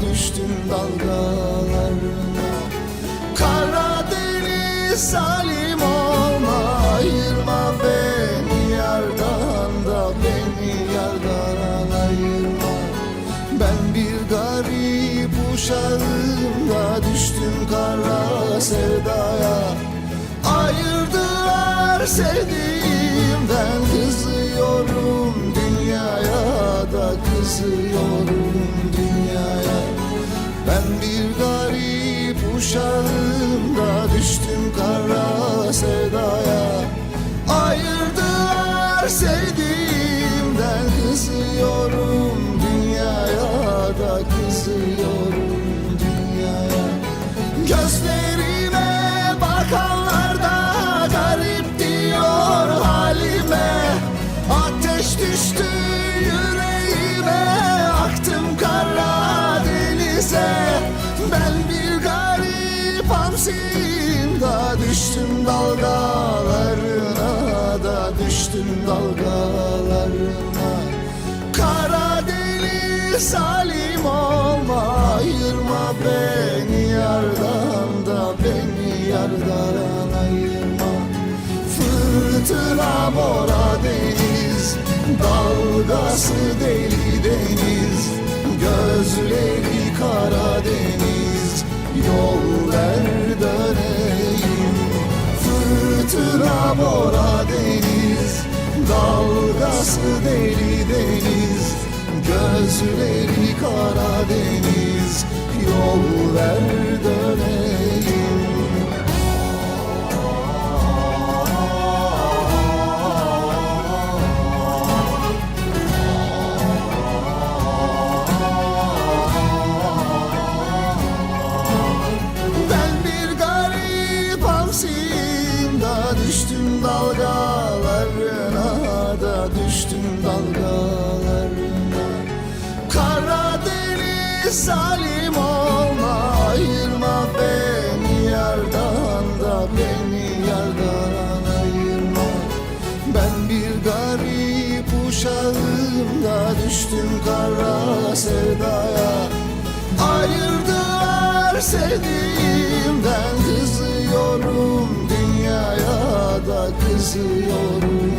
düştüm dalgalarına. Karadeniz salim olma ayırma beni yardan da beni yardan ayırma. Ben bir garip uşağım da düştüm kara sevdaya. Ayırdılar sevdiğimden kızıyorum dünyaya da kızıyorum garip uşağım da düştüm kara sevdaya Ayırdılar sevdiğimden kızıyorum dünyaya da kızıyorum dünyaya. Gözlerime bakanlar da garip diyor halime. Ateş düştü yüreğime da düştüm dalgalarına da düştüm dalgalarına. Karadeniz salim olma ayırma beni yardan da beni yardan ayırma. Fırtına mora deniz dalgası deli deniz. Gözleri kara deniz yol ver Fırtına mora deniz Dalgası deli deniz Gözleri kara deniz Yol ver dalgalarına. Karadeniz salim olma ayırma beni yardan da beni yardan ayırma. Ben bir garip uşağım da düştüm kara sevdaya. Ayırdılar sevdiğimden kızıyorum dünyaya da kızıyorum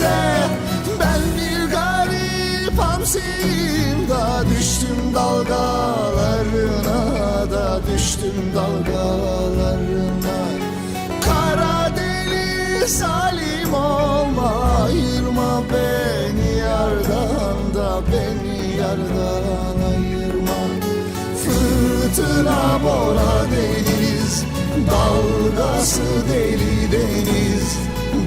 denize Ben bir garip hamsiyim da düştüm dalgalarına da düştüm dalgalarına. Karadeniz salim olma ayırma beni yardan da beni yardan ayırma. Fırtına mora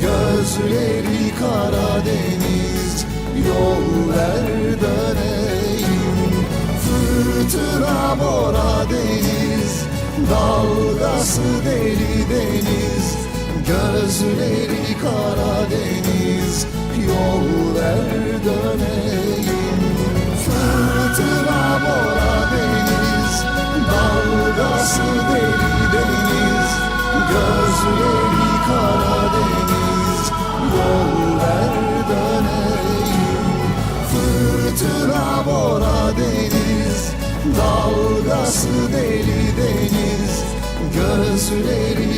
Gözleri kara deniz Yol ver döneyim. Fırtına mora deniz Dalgası deli deniz. Gözleri kara deniz Yol ver döneyim Dalgası deli deniz Gözleri